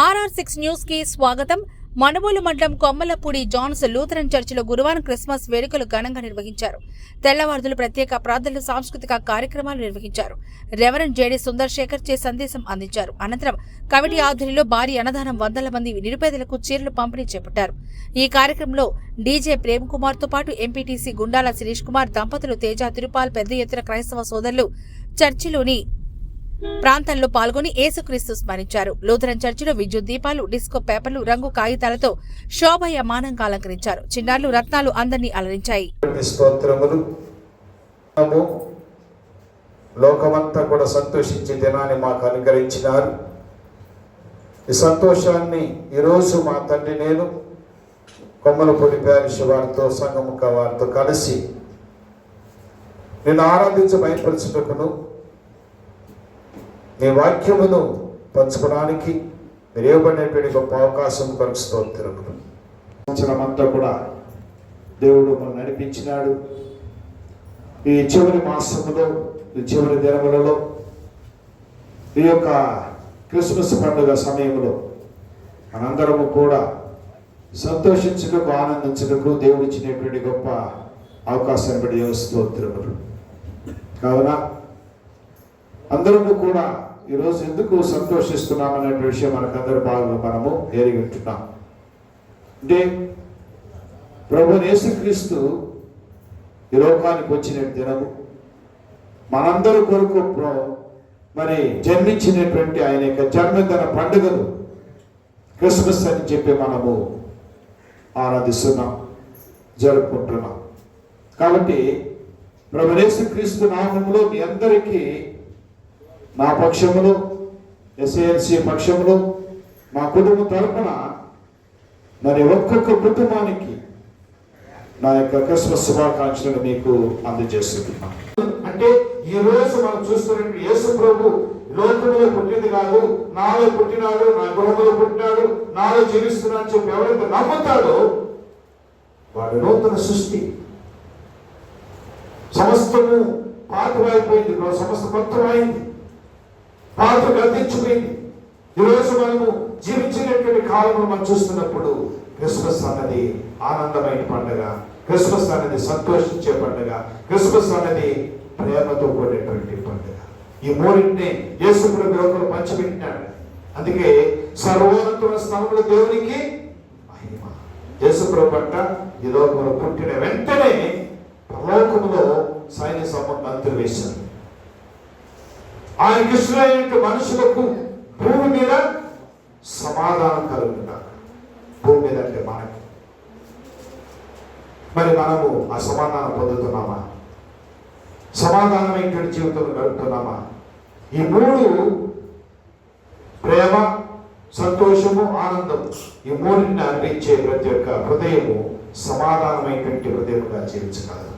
RR six న్యూస్కి స్వాగతం. మనుబోలు మండలం కొమ్మలపూడి జాన్స్ లూథరన్ చర్చిలో గురువారం క్రిస్మస్ వేడుకలు ఘనంగా నిర్వహించారు. తెల్లవారుదులు ప్రత్యేక ప్రార్థనలు సాంస్కృతిక కార్యక్రమాలు నిర్వహించారు. రెవరెండ్ జేడి సుందర్ శేఖర్ చే సందేశం అందించారు. అనంతరం కమిటీ ఆధ్వర్యంలో భారీ అన్నదానం వందల మంది నిరుపేదలకు చీరలు పంపిణీ చేపట్టారు. ఈ కార్యక్రమంలో డీజే ప్రేమ్ కుమార్తో పాటు ఎంపీటీసీ గుండాల శిరీష్ కుమార్ దంపతులు తేజ తిరుపాల్ పెద్ద ఎత్తున క్రైస్తవ సోదరులు చర్చిలోని ప్రాంతంలో పాల్గొని యేసుక్రీస్తు స్మరించారు. లూథరన్ చర్చిలో విద్యుత్ దీపాలు డిస్కో పేపర్లు రంగు కాగితాలతో శోభయమానంగా అలంకరించారు. చిన్నారులు రత్నాలు అందరినీ అలరించాయి. లోకమంతా కూడా సంతోషించే దినాన్ని మాకు అనుగ్రహించినారు. ఈ సంతోషాన్ని ఈరోజు మా తండ్రి నేను కొమ్మలపూడి ప్యారిష్ వారితో సంగముఖ వారితో కలిసి నేను ఆరాధించి బయలుపరచుటకును మీ వాక్యమును పంచుకోవడానికి మీరు ఇవ్వబడినటువంటి గొప్ప అవకాశం కొరకు స్తోత్రములు సంవత్సరమంతా కూడా దేవుడు మనం నడిపించినాడు. ఈ చివరి మాసములో ఈ చివరి దినములలో ఈ యొక్క క్రిస్మస్ పండుగ సమయంలో మనందరము కూడా సంతోషించుటకు ఆనందించుటకు దేవుడు ఇచ్చినటువంటి గొప్ప అవకాశాన్ని బట్టి దేవుని స్తోత్రములు. కావున అందరము కూడా ఈరోజు ఎందుకు సంతోషిస్తున్నాం అనే విషయం అందరి బాగా మనము ఎరిగి అంటే ప్రభు యేసుక్రీస్తు ఈ లోకానికి వచ్చిన దినము. మనందరి కొరకు మరి జన్మించినటువంటి ఆయన యొక్క జన్మదిన పండుగలు క్రిస్మస్ అని చెప్పి మనము ఆరాధిస్తున్నాం జరుపుకుంటున్నాం. కాబట్టి ప్రభు యేసుక్రీస్తు నామంలో మీ అందరికీ నా పక్షములో ఎస్ఏఎల్సి పక్షములో మా కుటుంబ తరపున మరి ఒక్కొక్క కుటుంబానికి నా యొక్క క్రిస్మస్ శుభాకాంక్షలను మీకు అందజేస్తున్నాను. అంటే ఈ రోజు మనం చూస్తున్న యేసు ప్రభు లోకంలో పుట్టింది కాదు నాలో పుట్టినాడు నా గృహంలో పుట్టినాడు నాలో జీవిస్తున్నాడు అని చెప్పి ఎవరైతే నమ్ముతాడో వాడు నూతన సృష్టి. సమస్తము పాతమైపోయింది సమస్త కొత్తమైంది పాత గతించిపోయింది ఈరోజు మనము జీవించినటువంటి కాలంలో మనం చూస్తున్నప్పుడు క్రిస్మస్ అన్నది ఆనందమైన పండుగ క్రిస్మస్ అనేది సంతోషించే పండుగ క్రిస్మస్ అనేది ప్రేమతో కూడినటువంటి పండుగ. ఈ మూడింటిని యేసు ప్రభు పంచిపెట్టినాడు. అందుకే సర్వోన్నతమైన స్థానంలో దేవునికి మహిమ. యేసు ప్రభు అంట ఈ లోకంలో పుట్టిన వెంటనే పరలోకములో సైన్య సంబంధం వేశారు. ఆయనకి ఇష్టమైన మనుషులకు భూమి మీద సమాధానం కలుగుతారు భూమి మీద అంటే మనకి. మరి మనము ఆ సమాధానం పొందుతున్నామా? సమాధానమైనటువంటి జీవితం గడుపుతున్నామా ఈ మూడు ప్రేమ సంతోషము ఆనందము ఈ మూడింటిని అందించే ప్రతి ఒక్క హృదయము సమాధానమైనటువంటి హృదయముగా జీవించగలదు.